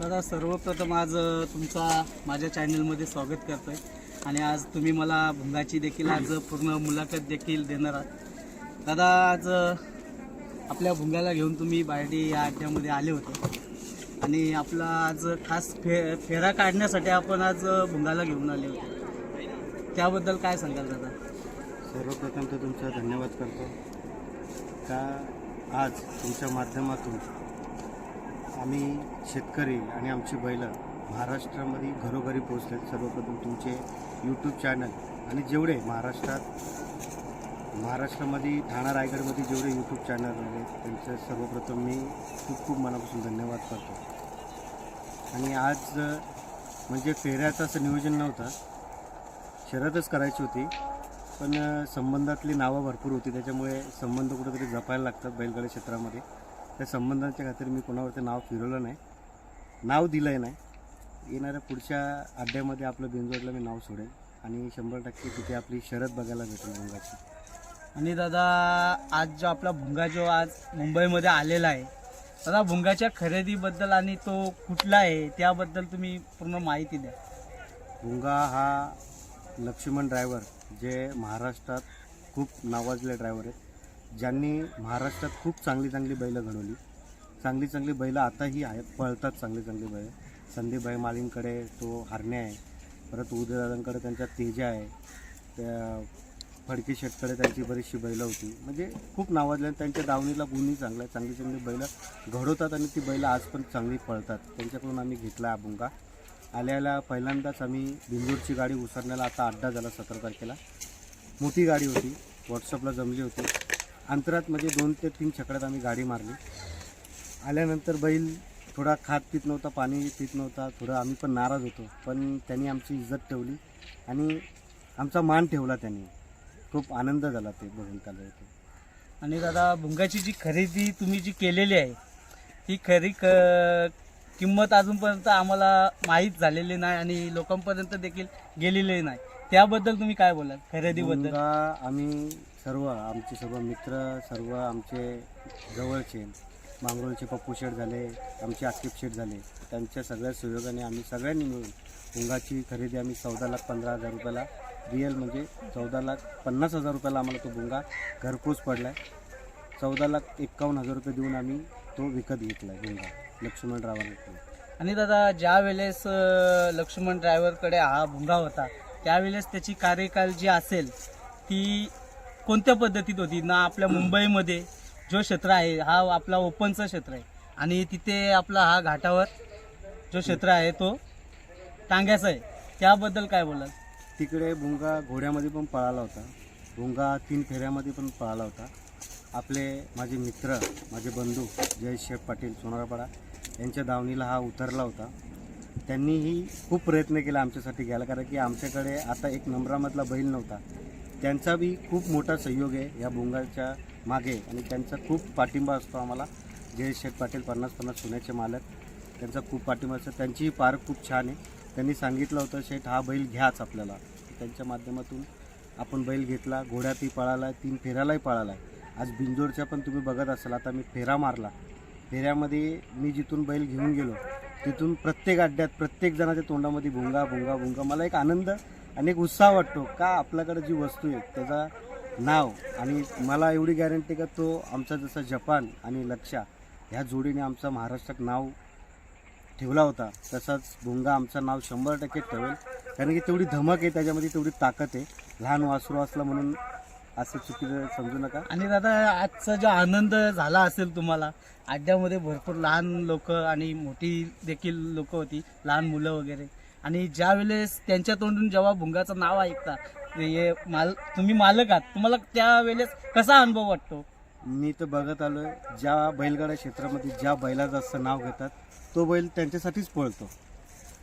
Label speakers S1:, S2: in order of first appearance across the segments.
S1: दादा सर्वप्रथम आज तुमचा माझ्या चॅनलमध्ये स्वागत करतो आहे आणि आज तुम्ही मला भुंगाची देखील आज पूर्ण मुलाखत देखील देणार आहात. दादा आज आपल्या भुंगाला घेऊन तुम्ही बार्डी या अड्ड्यामध्ये आले होते. आणि आपला आज खास फे फेरा काढण्यासाठी आपण आज भुंगाला घेऊन आले होते. त्याबद्दल काय सांगाल दादा?
S2: सर्वप्रथम तर तुमचा धन्यवाद करतो. का आज तुमच्या माध्यमातून आम्ही शेतकरी आणि आमची बैलं महाराष्ट्रामध्ये घरोघरी पोचलेत सर्वप्रथम तुमचे यूट्यूब चॅनल आणि जेवढे महाराष्ट्रात महाराष्ट्रामध्ये ठाणा रायगडमध्ये जेवढे यूट्यूब चॅनल आहेत त्यांचं सर्वप्रथम मी खूप खूप मनापासून धन्यवाद करतो. आणि आज म्हणजे फेऱ्याचं असं नियोजन नव्हतं. शर्यतच करायची होती पण संबंधातली नावं भरपूर होती. त्याच्यामुळे संबंध कुठेतरी जपायला लागतात बैलगाडी क्षेत्रामध्ये. त्या संबंधांच्या खातीर मी कोणावरती नाव फिरवलं नाही. नाव दिलं आहे नाही. येणाऱ्या पुढच्या अड्ड्यामध्ये आपलं बिंजोडला मी नाव सोडेल आणि शंभर टक्के तिथे आपली शरद बघायला भेटेल रंगाची
S1: आणि दादा आज जो आपला भुंगा जो आज मुंबईमध्ये आलेला आहे दादा भुंगाच्या खरेदीबद्दल आणि तो कुठला आहे त्याबद्दल तुम्ही पूर्ण माहिती द्या.
S2: भुंगा हा लक्ष्मण ड्रायव्हर जे महाराष्ट्रात खूप नावाजले ड्रायव्हर आहेत. ज्यांनी महाराष्ट्रात खूप चांगली चांगली बैलं घडवली. चांगली चांगली बैलं आताही आहेत पळतात चांगली चांगली बैलं. संदीपभाई माळींकडे तो हरण्या आहे परत उदयदादांकडे त्यांच्या तेजा आहे. त्या फडके शेटकडे त्यांची बरीचशी बैलं होती. म्हणजे खूप नावाजले आणि त्यांच्या दावणीला गुणही चांगला आहे चांगली चांगली बैलं घडवतात आणि ती बैलं आज पण चांगली पळतात. त्यांच्याकडून आम्ही घेतला अभुंगा. भुंगा आल्याला पहिल्यांदाच आम्ही बिंदूरची गाडी उसरण्याला आता अड्डा झाला सतरा तारखेला. मोठी गाडी होती व्हॉट्सअपला जमली होती. अंतरात म्हणजे दोन ते तीन छकड्यात आम्ही गाडी मारली. आल्यानंतर बैल थोडा खात पित नव्हता पाणी पित नव्हता थोडं आम्ही पण नाराज होतो. पण त्यांनी आमची इज्जत ठेवली आणि आमचा मान ठेवला त्यांनी. खूप आनंद झाला ते बघून त्याला होते
S1: आणि दादा भुंगाची जी खरेदी तुम्ही जी केलेली आहे ती खरी क किंमत अजूनपर्यंत आम्हाला माहीत झालेली नाही आणि लोकांपर्यंत देखील गेलेली नाही. त्याबद्दल तुम्ही काय बोलाल? खरेदीबद्दल.
S2: आम्ही सर्व आमचे सर्व मित्र सर्व आमचे जवळचे मांगरोळचे पप्पू शेठ झाले आमचे आक्षेप शेठ झाले त्यांच्या सगळ्या सहयोगाने आम्ही सगळ्यांनी मिळून मुंगाची खरेदी आम्ही चौदा लाख पंधरा हजार रुपयाला रिअल म्हणजे चौदा लाख पन्नास हजार रुपयाला आम्हाला तो भुंगा घरपोच पडला आहे चौदा लाख एक्कावन्न हजार रुपये देऊन आम्ही तो विकत घेतला आहे भुंगा लक्ष्मण रावाने.
S1: आणि दादा ज्या वेळेस लक्ष्मण ड्रायव्हरकडे हा भुंगा होता त्यावेळेस त्याची कार्यकाल जी असेल ती कोणत्या पद्धतीत होती? ना आपल्या मुंबईमध्ये जो क्षेत्र आहे हा आपला ओपनचं क्षेत्र आहे. आणि तिथे आपला हा घाटावर जो क्षेत्र आहे तो टांग्याचा आहे. त्याबद्दल काय बोलाल?
S2: तिकडे भुंगा घोड्यामध्ये पण पळाला होता. भुंगा तीन फेऱ्यामध्ये पण पळाला होता. आपले माझे मित्र माझे बंधू जय शेख पाटील सोनारपाडा यांच्या दावणीला हा उतरला होता. त्यांनीही खूप प्रयत्न केला आमच्यासाठी घ्यायला कारण की आमच्याकडे आता एक नंबरामधला बैल नव्हता. त्यांचा बी खूप मोठा सहयोग आहे या भुंगाच्या मागे. आणि त्यांचा खूप पाठिंबा असतो आम्हाला. जे शेठ पाटील पन्नास पन्नास सोन्याचे मालक. त्यांचा खूप पाठिंबा असतो. त्यांचीही पार्क खूप छान आहे. त्यांनी सांगितलं होतं शेठ हा बैल घ्याच आपल्याला. त्यांच्या माध्यमातून आपण बैल घेतला. घोड्यातही पळाला तीन फेऱ्यालाही पळाला आज बिंजोडच्या पण तुम्ही बघत असाल आता मी फेरा मारला. फेऱ्यामध्ये मी जिथून बैल घेऊन गेलो तिथून प्रत्येक अड्ड्यात प्रत्येक जणाच्या तोंडामध्ये भुंगा भुंगा भुंगा. मला एक आनंद आणि एक उत्साह वाटतो का आपल्याकडे जी वस्तू आहे त्याचा नाव आणि मला एवढी गॅरंटी का तो आमचा जसा जपान आणि लक्षा ह्या जोडीने आमचा महाराष्ट्रात नाव ठेवला होता तसाच भुंगा आमचं नाव शंभर टक्के ठेवेल. कारण की तेवढी धमक आहे त्याच्यामध्ये तेवढी ताकद आहे. लहान वासरू असला म्हणून असं चुकीचं समजू नका.
S1: आणि दादा आजचा जो आनंद झाला असेल तुम्हाला अड्ड्यामध्ये भरपूर लहान लोक आणि मोठी देखील लोक होती लहान मुलं वगैरे आणि ज्या वेळेस त्यांच्या तोंडून जेव्हा भुंगाचं नाव ऐकता हे माल तुम्ही मालक आहात. तुम्हाला त्यावेळेस कसा अनुभव वाटतो?
S2: मी तर बघत आलो ज्या बैलगाडा क्षेत्रामध्ये ज्या बैलाचं असं नाव घेतात तो बैल त्यांच्यासाठीच पळतो.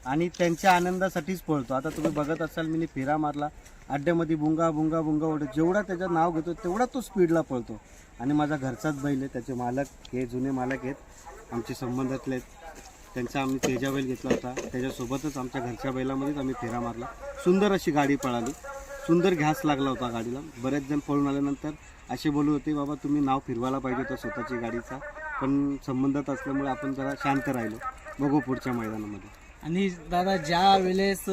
S2: आणि त्यांच्या आनंदासाठीच पळतो. आता तुम्ही बघत असाल मी फेरा मारला अड्ड्यामध्ये बुंगा बुंगा बुंगा ओढत जेवढा त्याचं नाव घेतो तेवढा तो स्पीडला पळतो. आणि माझा घरचाच बैल आहे त्याचे मालक हे जुने मालक आहेत आमचे संबंधातले आहेत. त्यांचा आम्ही तेजा बैल घेतला होता. त्याच्यासोबतच आमच्या घरच्या बैलामध्येच आम्ही फेरा मारला. सुंदर अशी गाडी पळाली. सुंदर घ्यास लागला होता गाडीला. बरेच जण पळून आल्यानंतर असे बोलू होते बाबा तुम्ही नाव फिरवायला पाहिजे होतं स्वतःची गाडीचा. पण संबंधात असल्यामुळे आपण जरा शांत राहिलो. बघू पुढच्या मैदानामध्ये.
S1: आणि दादा ज्या वेळेस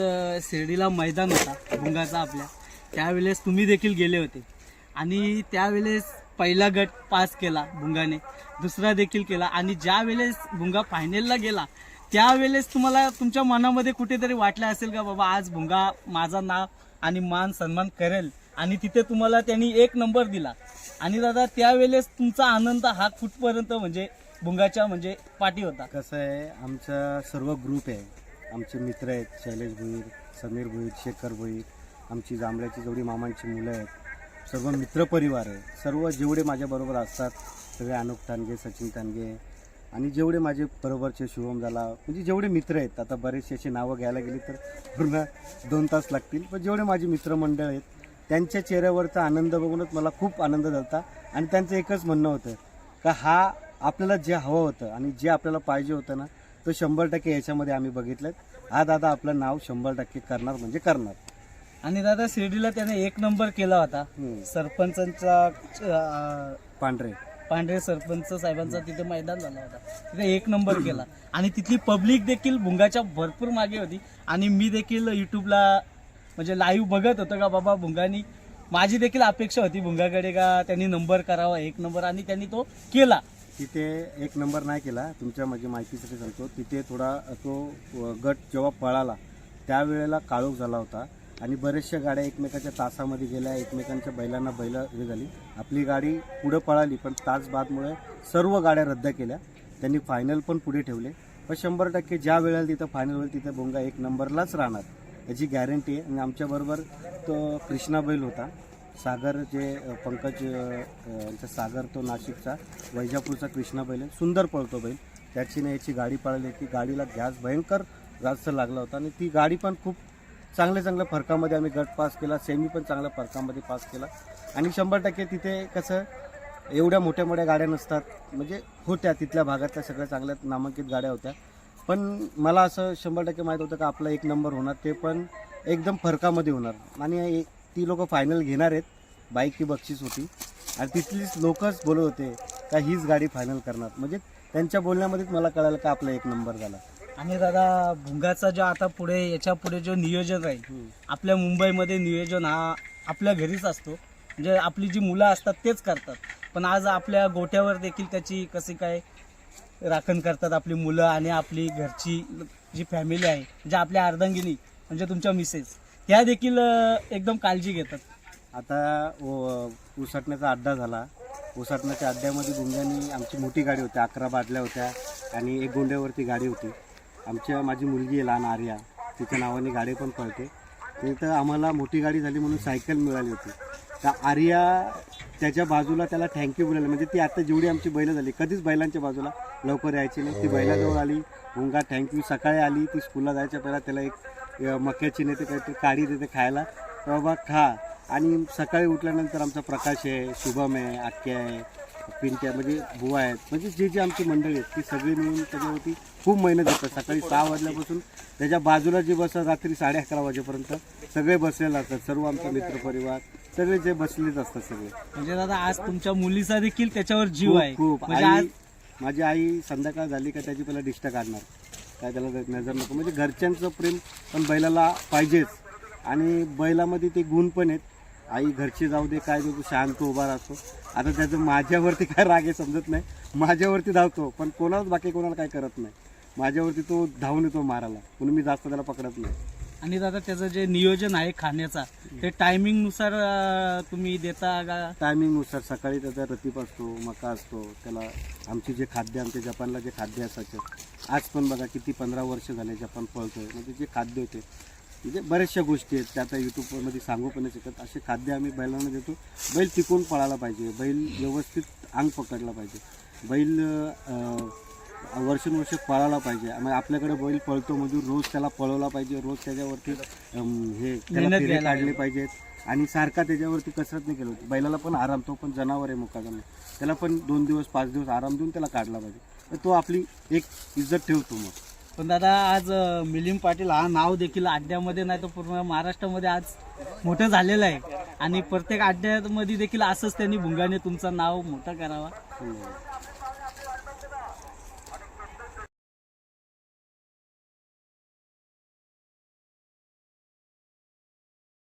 S1: शिर्डीला मैदान होता भुंगाचा आपल्या त्यावेळेस तुम्ही देखील गेले होते. आणि त्यावेळेस पहिला गट पास केला भुंगाने दुसरा देखील केला आणि ज्या वेळेस भुंगा फायनलला गेला त्यावेळेस तुम्हाला तुमच्या मनामध्ये कुठेतरी वाटलं असेल का बाबा आज भुंगा माझा नाव आणि मान सन्मान करेल आणि तिथे तुम्हाला त्यांनी एक नंबर दिला. आणि दादा त्यावेळेस तुमचा आनंद हा कुठपर्यंत म्हणजे भुंगाच्या म्हणजे पाठी होता?
S2: कसं आहे आमचा सर्व ग्रुप आहे. आमचे मित्र आहेत शैलेश भोईर समीर भोईर शेखर भोईर आमची जांभळ्याची जोडी मामांची मुलं आहेत सर्व मित्रपरिवार आहे. सर्व जेवढे माझ्याबरोबर असतात सगळे अनुप तानगे सचिन तानगे आणि जेवढे माझे बरोबरचे शुभम झाला म्हणजे जेवढे मित्र आहेत आता बरेचसे असे नावं घ्यायला गेली तर पूर्ण दोन तास लागतील पण जेवढे माझे मित्रमंडळ आहेत त्यांच्या चेहऱ्यावरचा आनंद बघूनच मला खूप आनंद झाला आणि त्यांचं एकच म्हणणं होतं का हा आपल्याला जे हवं होतं आणि जे आपल्याला पाहिजे होतं ना तो शंभर टक्के याच्यामध्ये आम्ही बघितलं हा दादा आपलं नाव शंभर टक्के करणार म्हणजे करणार.
S1: आणि दादा शिर्डीला त्याने एक नंबर केला होता. सरपंचांचा
S2: पांढरे.
S1: पांढरे सरपंच साहेबांचा तिथे मैदान झाला होता. तिथे एक नंबर केला. आणि तिथली पब्लिक देखील भुंगाच्या भरपूर मागे होती. आणि मी देखील युट्यूबला म्हणजे लाईव्ह बघत होतो का बाबा भुंगानी. माझी देखील अपेक्षा होती भुंगाकडे का त्यांनी नंबर करावा एक नंबर. आणि त्यांनी तो केला.
S2: तिथे एक नंबर नाही केला. तुमच्या म्हणजे माहितीसाठी सांगतो. तिथे थोडा तो गट जेव्हा पळाला त्यावेळेला काळोख झाला होता. आणि बऱ्याचशा गाड्या एकमेकाच्या तासामध्ये गेल्या एकमेकांच्या बैलांना बैल हे झाली. आपली गाडी पुढं पळाली पण तास बादमुळे सर्व गाड्या रद्द केल्या. त्यांनी फायनल पण पुढे ठेवले. पण शंभर टक्के ज्या वेळेला तिथं फायनल होईल तिथं बोंगा एक नंबरलाच राहणार. याची गॅरंटी आहे. आणि आमच्याबरोबर तो कृष्णा बैल होता. सागर जे पंकज यांचा सागर तो नाशिकचा वैजापूरचा कृष्णा बैल आहे. सुंदर पळतो बैल. त्याची ना याची गाडी पळाली. की गाडीला गॅस भयंकर जास्त लागला होता. आणि ती गाडी पण खूप चांगल्या चांगल्या फरकामध्ये आम्ही गट पास केला सेमी पण चांगल्या फरकामध्ये पास केला. आणि शंभर टक्के तिथे कसं एवढ्या मोठ्या मोठ्या गाड्या नसतात. म्हणजे होत्या तिथल्या भागातल्या सगळ्या चांगल्या नामांकित गाड्या होत्या. पण मला असं शंभर टक्के माहीत होतं का आपला एक नंबर होणार ते पण एकदम फरकामध्ये होणार. आणि ती लोकं फायनल घेणार आहेत. बाईक ही बक्षीस होती. आणि तिथलीच लोकच बोलत होते का हीच गाडी फायनल करणार. म्हणजे त्यांच्या बोलण्यामध्येच मला कळालं का आपला एक नंबर झाला.
S1: आणि दादा भुंगाचा जो आता पुढे याच्यापुढे जो नियोजन राहील आपल्या मुंबईमध्ये नियोजन हा आपल्या घरीच असतो. म्हणजे आपली जी मुलं असतात तेच करतात. पण आज आपल्या गोठ्यावर देखील त्याची कशी काय राखण करतात आपली मुलं आणि आपली घरची जी फॅमिली आहे म्हणजे आपल्या अर्धांगिनी म्हणजे तुमच्या मिसेस त्या देखील एकदम काळजी घेतात.
S2: आता उसाटण्याचा अड्डा झाला. उसाटण्याच्या अड्ड्यामध्ये गुंग्यानी आमची मोठी गाडी होती अकरा बादल्या होत्या आणि एक गोंड्यावरती गाडी होती. आमच्या माझी मुलगी आहे लहान आर्या. तिच्या नावाने गाडी पण पळते. तिथं आम्हाला मोठी गाडी झाली म्हणून सायकल मिळाली होती. तर आर्या त्याच्या बाजूला त्याला थँक्यू बोलायला म्हणजे ती आता जेवढी आमची बैलं झाली कधीच बैलांच्या बाजूला लवकर यायची नाही. ती बैलाजवळ आली. मुंगा थँक्यू सकाळी आली. ती स्कूलला जायच्या पहिला त्याला एक मक्याची नाही ते काहीतरी काडी देते खायला. बाबा खा. आणि सकाळी उठल्यानंतर आमचा प्रकाश आहे शुभम आहे आख्या आहे. पिंट्या म्हणजे बुवा आहेत. म्हणजे जे जे आमची मंडळी आहेत ती सगळी मिळून त्याच्यावरती खूप मेहनत घेतात. सकाळी सहा वाजल्यापासून त्याच्या बाजूला जे बसतात रात्री साडे अकरा वाजेपर्यंत सगळे बसलेले असतात. सर्व आमचा मित्रपरिवार सगळे जे बसलेच असतात सगळे.
S1: म्हणजे दादा आज तुमच्या मुलीचा देखील त्याच्यावर जीव आहे.
S2: खूप.
S1: म्हणजे
S2: आई
S1: आज
S2: माझी आई संध्याकाळ झाली का त्याची पहिला डिस्टा काढणार. काय त्याला नजर नको. म्हणजे घरच्यांचं प्रेम पण बैलाला पाहिजेच. आणि बैलामध्ये ते गुण पण आहेत. आई घरची जाऊ दे काय देऊ शांत उभा राहतो. आता त्याचं माझ्यावरती काय राग आहे समजत नाही. माझ्यावरती धावतो पण कोणालाच बाकी कोणाला काय करत नाही. माझ्यावरती तो धावून येतो मारायला. म्हणून मी जास्त त्याला पकडत नाही.
S1: आणि दादा त्याचं जे नियोजन आहे खाण्याचा ते टायमिंगनुसार अं, तुम्ही देता का?
S2: टायमिंगनुसार सकाळी त्याचा रतीप असतो मका असतो त्याला आमचे जे खाद्य आमच्या जपानला जे खाद्य असायचं आज पण बघा किती पंधरा वर्ष झाले जपान पळतोय. म्हणजे जे खाद्य होते म्हणजे बऱ्याचशा गोष्टी आहेत. त्या आता यूट्यूबमध्ये सांगू पण शकत. असे खाद्य आम्ही बैलांना देतो. बैल टिकून पळायला पाहिजे. बैल व्यवस्थित अंग पकडला पाहिजे. बैल वर्षानुवर्ष पळायला पाहिजे. आणि आपल्याकडे बैल पळतो म्हणजे रोज त्याला पळवला पाहिजे. रोज त्याच्यावरती हे त्याला फेरे काढले पाहिजेत. आणि सारखा त्याच्यावरती कसरत नाही केलं. होती बैलाला पण आराम तो पण जनावर आहे मुकाचा त्याला पण दोन दिवस पाच दिवस आराम देऊन त्याला काढला पाहिजे. तर तो आपली एक इज्जत ठेवतो मग.
S1: पण दादा आज अं, मिलिंद पाटील हा नाव देखील अड्ड्यामध्ये नाही तर पूर्ण महाराष्ट्रामध्ये आज मोठं झालेलं आहे. आणि प्रत्येक अड्ड्यामध्ये देखील असंच त्यांनी भुंगाने तुमचं नाव मोठं करावा. हो.